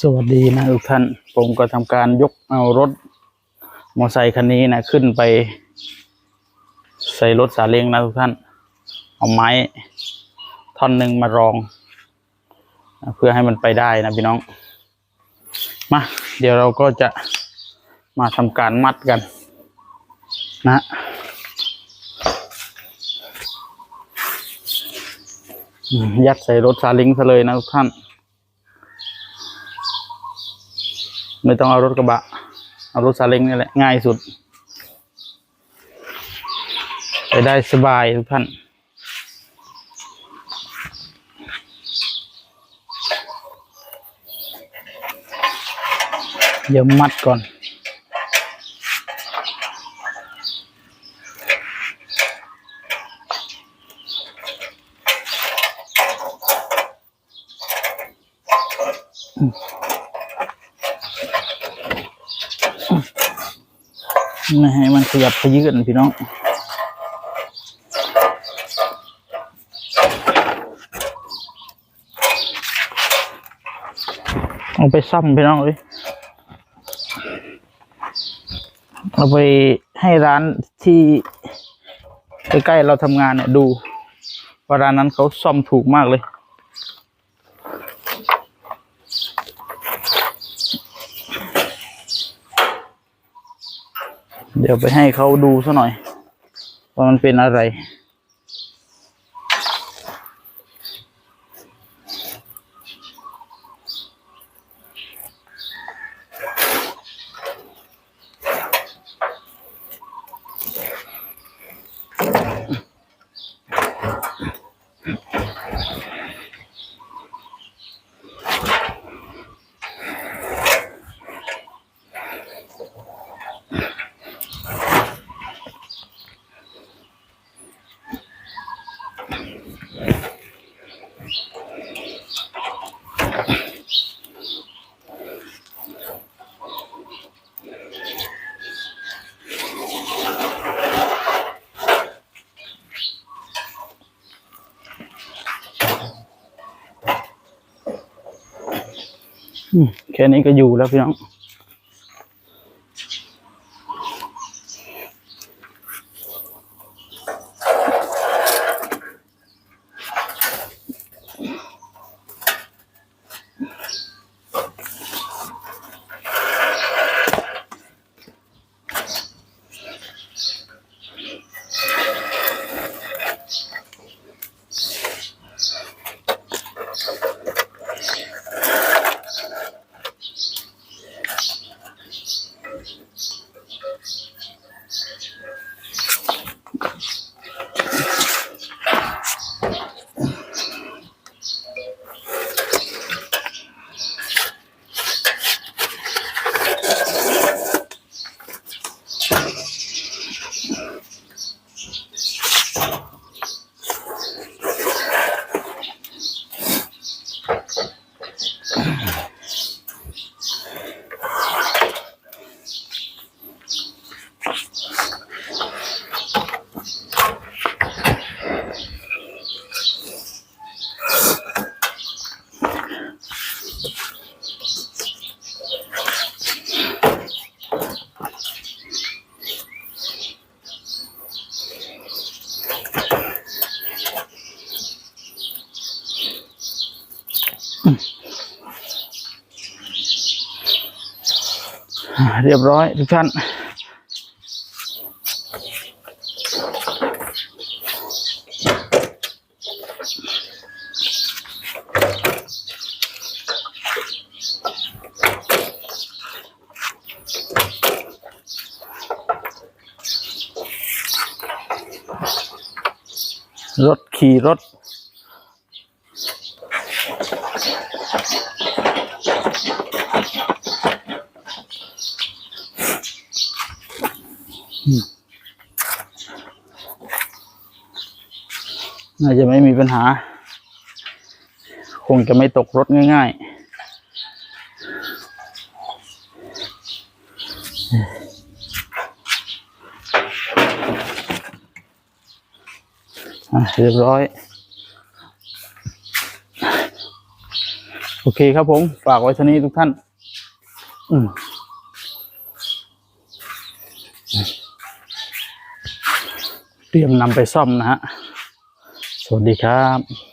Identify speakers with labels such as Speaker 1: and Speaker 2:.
Speaker 1: สวัสดีนะทุกท่าน ผมก็ทำการยกเอารถมอไซค์คันนี้นะขึ้นไป ใส่รถสาเล้งนะทุกท่าน เอาไม้ท่อนหนึ่งมารองนะเพื่อให้มันไปได้นะพี่น้อง มา เดี๋ยวเราก็จะมาทำการมัดกัน นะยัดใส่รถซาเล้งซะเลยนะทุกท่าน ไม่ต้องเอารถกระบะ เอารถซาเล้งนี่แหละ ง่ายสุด ไปได้สบายทุกท่านเดี๋ยวมัดก่อน ไม่ให้มันขยับขยื่นพี่น้องเอาไปซ่อมพี่น้องเลยเอาไปให้ร้านที่ใกล้ๆเราทำงานเนี่ยดูว่าร้านนั้นเขาซ่อมถูกมากเลย เดี๋ยวไปให้เขาดูซะหน่อยว่ามันเป็นอะไร แค่นี้ก็อยู่แล้วพี่น้อง Thank you. เรียบร้อยทุกท่านรถขี่รถ น่าจะไม่มีปัญหา คงจะไม่ตกรถง่าย ๆเรียบร้อย โอเคครับผม ฝากไว้เท่านี้ทุกท่าน อืมเตรียมนำไปซ่อมนะฮะ สวัสดีครับ